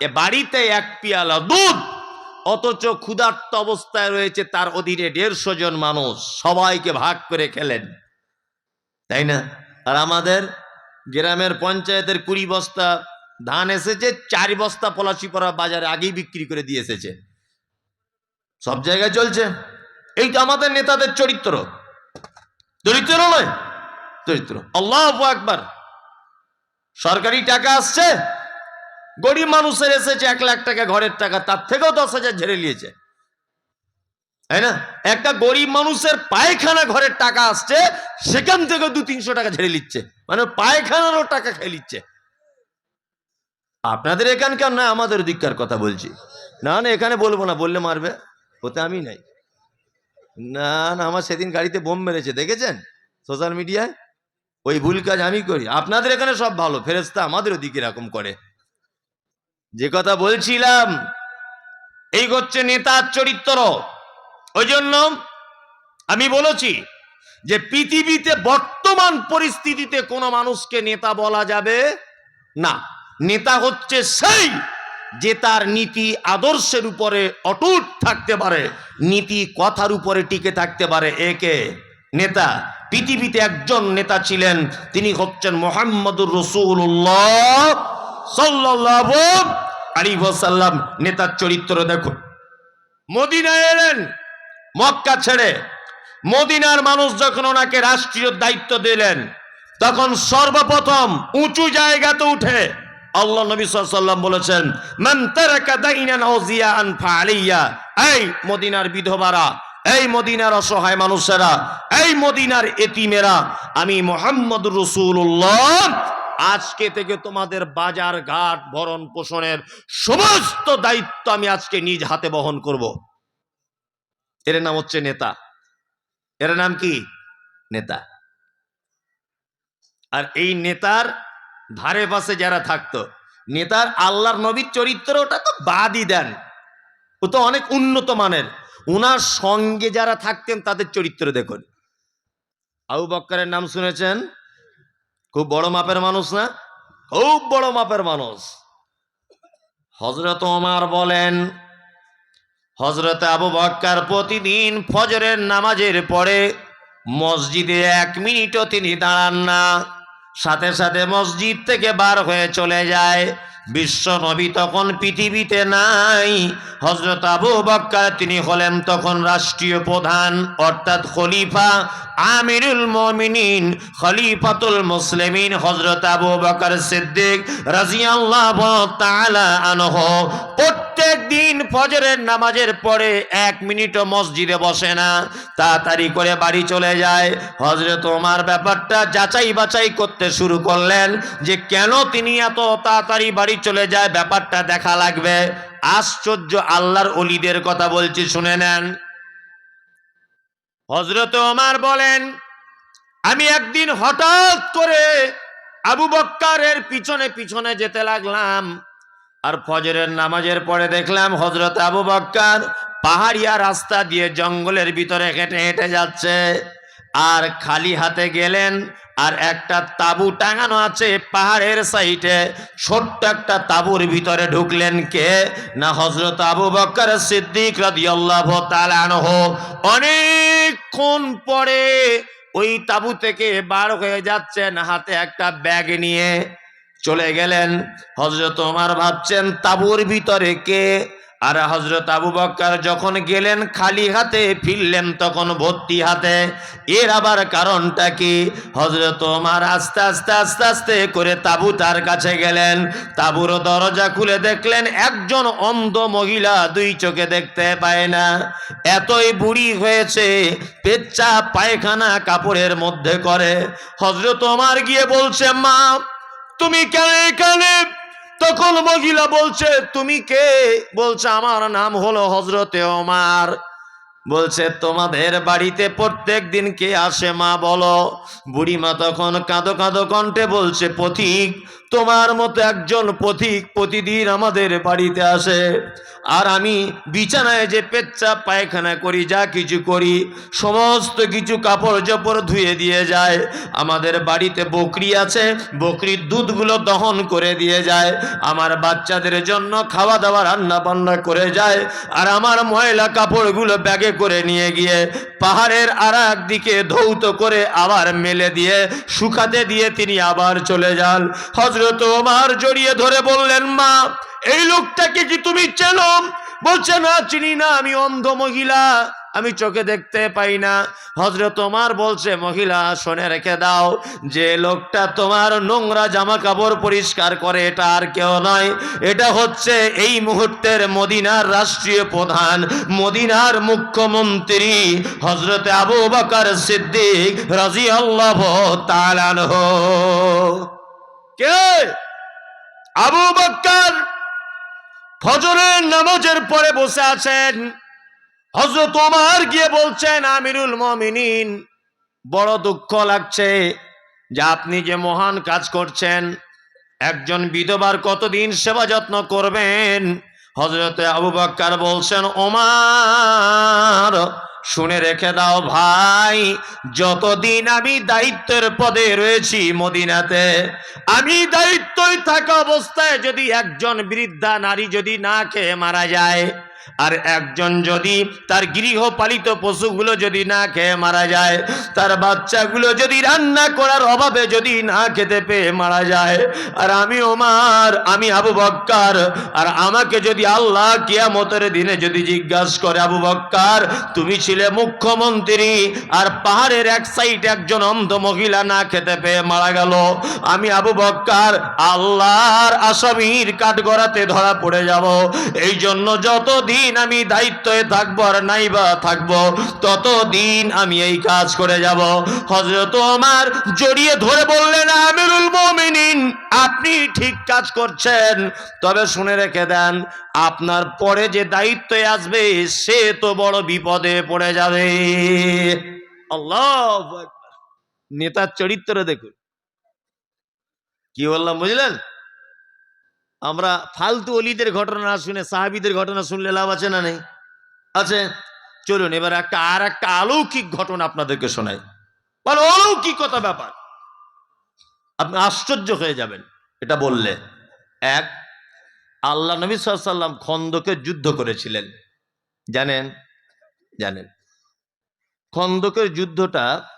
এ বাড়িতে এক পিয়ালা দুধ, অথচ ক্ষুধার্ত অবস্থায় রয়েছে তার অধীনে দেড়শো জন মানুষ, সবাইকে ভাগ করে খেলেন। তাই না? আর আমাদের গ্রামের পঞ্চায়েতের কুড়ি বস্তা ধান এসেছে, চার বস্তা পলাশিপাড়া বাজারে আগেই বিক্রি করে দিয়ে এসেছে। সব জায়গায় চলছে। এই তো আমাদের নেতাদের চরিত্র। চরিত্র নয়, চরিত্র। আল্লাহ একবার সরকারি টাকা আসছে গরিব মানুষের এসেছে এক লাখ টাকা ঘরের টাকা, তার থেকেও দশ হাজার ঝেড়ে নিয়েছে। তাই না? একটা গরিব মানুষের পায়খানা ঘরের টাকা আসছে, সেখান থেকে দু তিনশো টাকা ঝেড়ে নিচ্ছে। মানে পায়খানারও টাকা খেয়ে নিচ্ছে। আপনাদের এখানকার না, আমাদের দিককার কথা বলছি। না না, এখানে বলব না, বললে মারবে। ওতে আমি নাই। না না, আমার সেদিন গাড়িতে বোম মেরেছে, দেখেছেন? সোশ্যাল মিডিয়ায়? ওই ভুল কাজ আমি করি। আপনাদের এখানে সব ভালো ফেরেস্তা আমাদের ওদিকে এরকম করে। যে কথা বলছিলাম, এই হচ্ছে নেতার চরিত্র। ওই জন্য আমি বলেছি যে পৃথিবীতে বর্তমান পরিস্থিতিতে কোনো মানুষকে নেতা বলা যাবে না। নেতা হচ্ছে সেই যে তার নীতি আদর্শের উপরে অটুট থাকতে পারে, নীতি কথার উপরে টিকে থাকতে পারে। একে নেতা, পৃথিবীতে একজন নেতা ছিলেন, তিনি হচ্ছেন মোহাম্মদুর রসুল্লাহ সাল্লাহ আলী সাল্লাম নেতার চরিত্র দেখুন মদিনায় এলেন, মক্কা ছেড়ে মদিনার মানুষ যখন ওনাকে রাষ্ট্রীয় দায়িত্ব দিলেন, তখন সর্বপ্রথম উঁচু জায়গাতে উঠে আল্লাহ নবী সাল্লাম বলেছেন এই মদিনার বিধবারা, এই মদিনার অসহায় মানুষেরা, এই মদিনার এতিমেরা, আমি মোহাম্মদ রসুল্লাহ আজকে থেকে তোমাদের বাজার ঘাট ভরণ পোষণের সমস্ত দায়িত্ব আমি আজকে নিজ হাতে বহন করব। এর নাম হচ্ছে নেতা। এর নাম কি? নেতা। আর এই নেতার ধারে পাশে যারা থাকতো, নেতার আল্লাহর নবীর চরিত্র ওটা তো বাদই দেন। ও তো অনেক উন্নত মানের। ওনার সঙ্গে যারা থাকতেন তাদের চরিত্র দেখুন। আবু বক্করের নাম শুনেছেন? খুব বড় মাপের মানুষ না? খুব বড় মাপের মানুষ। হজরত ওমার বলেন হজরত আবু বক্কার প্রতিদিন ফজরের নামাজের পরে মসজিদে এক মিনিটও তিনি দাঁড়ান না। সাথে সাথে মসজিদ থেকে বার হয়ে চলে যায়। বিশ্ব নবী তখন পৃথিবীতে নাই। হজরত আবু বক্কা তিনি হলেন তখন রাষ্ট্রীয় প্রধান, অর্থাৎ খলিফা আমিরুল মমিনিন, খলিফাতুল মুসলিমিন হজরত আবু বকর সিদ্দিক রাজিয়াল্লাহ তাআলা আনহু। প্রত্যেক দিন ফজরের নামাজের পরে এক মিনিটও মসজিদে বসে না। তাড়াতাড়ি করে বাড়ি চলে যায়। হজরত ওমার ব্যাপারটা যাচাই বাছাই করতে শুরু করলেন যে কেন তিনি এত তাড়াতাড়ি বাড়ি চলে যায়, ব্যাপারটা দেখা লাগবে। আশ্চর্য আল্লাহর অলিদের কথা বলছি, শুনে নেন। হজরত ওমার বলেন, আমি একদিন হঠাৎ করে আবু বক্কারের পিছনে পিছনে যেতে লাগলাম। আর ফজরের নামাজের পরে দেখলাম হজরত আবু বক্কার পাহাড়িয়া রাস্তা দিয়ে জঙ্গলের ভিতরে হেঁটে হেঁটে যাচ্ছে। আর খালি হাতে গেলেন, আর একটা তাবু টাঙানো আছে পাহাড়ের সাইডে। ছোট্ট একটা তাবুর ভিতরে ঢুকলেন কে? না হজরত আবু বক্কর সিদ্দিক রাদিয়াল্লাহু তাআলা আনহু। অনেকক্ষণ পরে ওই তাবু থেকে বার হয়ে যাচ্ছেন হাতে একটা ব্যাগ নিয়ে। চলে গেলেন। হজরত ওমার ভাবছেন, তাবুর ভিতরে কে? আর হজরত আবু বক্কর যখন গেলেন খালি হাতে ফিরলেন তখন ভর্তি হাতে। এর আবার কারণটা কি? হজরত ওমার আস্তে আস্তে আস্তে আস্তে করে তাবু তার কাছে গেলেন। তাবুর দরজা খুলে দেখলেন, একজন অন্ধ মহিলা দুই চোখে দেখতে পায় না। এতই বুড়ি হয়েছে পেচ্চা পায়খানা কাপড়ের মধ্যে করে। হজরত ওমার গিয়ে বলছে, মা তুমি কেন এখানে তখন মহিলা বলছে, তুমি কে? বলছে, আমার নাম হলো হজরতে ওমার। বলছে, তোমাদের বাড়িতে প্রত্যেক দিন কে আসে মা বলো? বুড়িমা তখন কাঁদো কাঁদো কণ্ঠে বলছে, পথিক তোমার মতো একজন পথিক প্রতিদিন আমাদের বাড়িতে আসে। আর আমি বিছানায় যে পেচ্চা পায়খানা করি, যা কিছু করি, সমস্ত কিছু কাপড় চোপড় ধুয়ে দিয়ে যায়। আমাদের বাড়িতে বকরি আছে, বকরির দুধগুলো দহন করে দিয়ে যায়। আমার বাচ্চাদের জন্য খাওয়া দাওয়া রান্না বান্না করে যায়। আর আমার ময়লা কাপড়গুলো ব্যাগে করে নিয়ে গিয়ে পাহাড়ের আর দিকে ধৌত করে আবার মেলে দিয়ে, শুকাতে দিয়ে তিনি আবার চলে যান। হজরত ওমার জড়িয়ে ধরে বললেন, মা, এই লোকটাকে কি তুমি চেনো? বলছে, না, চিনি না, আমি অন্ধ মহিলা, আমি চোখে দেখতে পাই না। হজরত তোমার বলছে, মহিলা, শোনে রেখে দাও যে লোকটা তোমার নোংরা জামা কাপড় পরিষ্কার করে, এটা আর কেউ নয়। এটা হচ্ছে এই মুহূর্তের মদিনার রাষ্ট্রীয় প্রধান, মদিনার মুখ্যমন্ত্রী হজরত আবু বকর সিদ্দিক রাজি আল্লাহ কে? আবু বক্কর ফজরের নামাজের পরে বসে আছেন। হজরত ওমর গিয়ে বলছেন, আমিরুল মমিনিন, বড় দুঃখ লাগছে যে আপনি যে মহান কাজ করছেন, একজন বিধবার কতদিন সেবা যত্ন করবেন? হজরতে আবু বাক্কার বলছেন, ওমার শুনে রেখে দাও ভাই, যতদিন আমি দায়িত্বের পদে রয়েছি মদিনাতে, আমি দায়িত্বই থাকা অবস্থায় যদি একজন বৃদ্ধা নারী যদি না খেয়ে মারা যায় আর একজন যদি তার গৃহপালিত পশুগুলো যদি না খেয়ে মারা যায়, তার বাচ্চাগুলো যদি রান্না করার অভাবে যদি না খেতে পেয়ে মারা যায়, আর আমি ওমার, আমি আবু বক্কার, আর আমাকে যদি আল্লাহ কিয়ামতের দিনে যদি জিজ্ঞাসা করে, আবু বক্কার, তুমি ছিলে মুখ্যমন্ত্রী, আর পাহাড়ের এক সাইড একজন অন্ধ মহিলা না খেতে পেয়ে মারা গেল? আমি আবু বক্কার, আল্লাহর আসামির কাঠগড়াতে ধরা পড়ে যাব। এই জন্য যতদিন আমি দায়িত্বে থাকব আর নাইবা থাকব, ততদিন আমি এই কাজ করে যাব। হজরত আমার জড়িয়ে ধরে বললেন, আমিরুল মমিনিন, আপনি ঠিক কাজ করছেন। তবে শুনে রেখে দেন, আপনার পরে যে দায়িত্বে আসবে, সে তো বড় বিপদে পড়ে যাবে। আল্লাহ নেতার চরিত্র দেখুন। কি বললাম, বুঝলেন? আমরা ফালতু অলিদের ঘটনা না শুনে সাহাবিদের ঘটনা শুনলে লাভ আছে না নেই? আছে? চলুন, এবার একটা আর একটা অলৌকিক ঘটনা আপনাদেরকে শোনাই। মানে অলৌকিকতা ব্যাপার। আপনি আশ্চর্য হয়ে যাবেন, এটা বললে। এক, আল্লাহ নবী সাল্লাম খন্দকের যুদ্ধ করেছিলেন। জানেন? জানেন। খন্দকের যুদ্ধটা